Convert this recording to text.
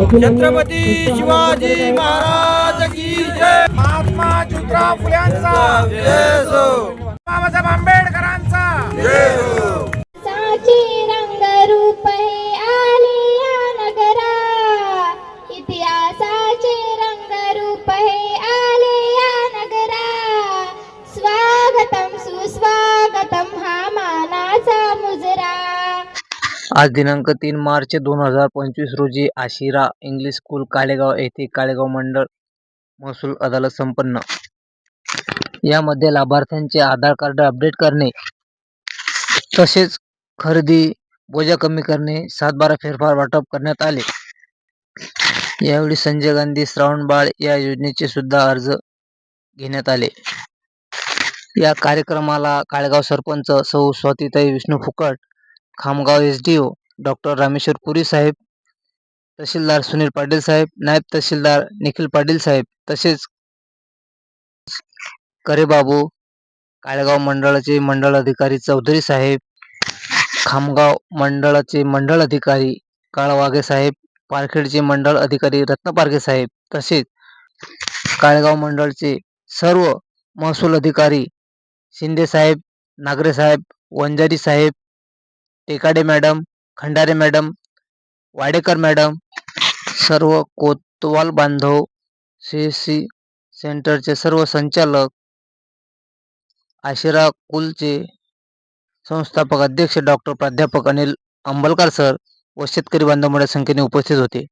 छत्रपती शिवाजी महाराज की जय. महात्मा ज्योतिराव फुल्यांचा. जय हो. बाबासाहेब आंबेडकरांचा. साचे रंगरूप हे आले या नगरा. इतिहासाचे रंगरूप हे आज दिनांक तीन मार्च दोन हजार पंचवीस रोजी आशिरा इंग्लिश स्कूल काळेगाव येथे काळेगाव मंडळ महसूल अदालत संपन्न. यामध्ये लाभार्थ्यांचे आधार कार्ड अपडेट करणे तसेच खरेदी बोजा कमी करणे सातबारा फेरफार वाटप करण्यात आले. यावेळी संजय गांधी श्रावणबाळ या योजनेचे सुद्धा अर्ज घेण्यात आले. या कार्यक्रमाला काळेगाव सरपंच सौ स्वातीताई Vishnu Phukat Khamgaon S D O doctor Rameshwar Puri साहेब तहसीलदार सुनील पाटील साहेब नायब तहसीलदार निखिल पाटील साहेब तसेच करेबाबू काळेगाव मंडळाचे मंडळ अधिकारी चौधरी साहेब खामगाव मंडळाचे मंडळ अधिकारी काळवागे साहेब पारखेडचे मंडळ अधिकारी रत्न पारखे साहेब तसेच काळेगाव मंडळचे सर्व महसूल अधिकारी शिंदे साहेब नागरे साहेब वंजारी साहेब Tekade madam Khandare madam Wadekar madam सर्व कोतवाल बांधव सी सी सेंटरचे सर्व संचालक आशिरा कुलचे संस्थापक अध्यक्ष डॉक्टर प्राध्यापक अनिल अंबलकर सर व शेतकरी बांधव मोठ्या संख्येने उपस्थित होते.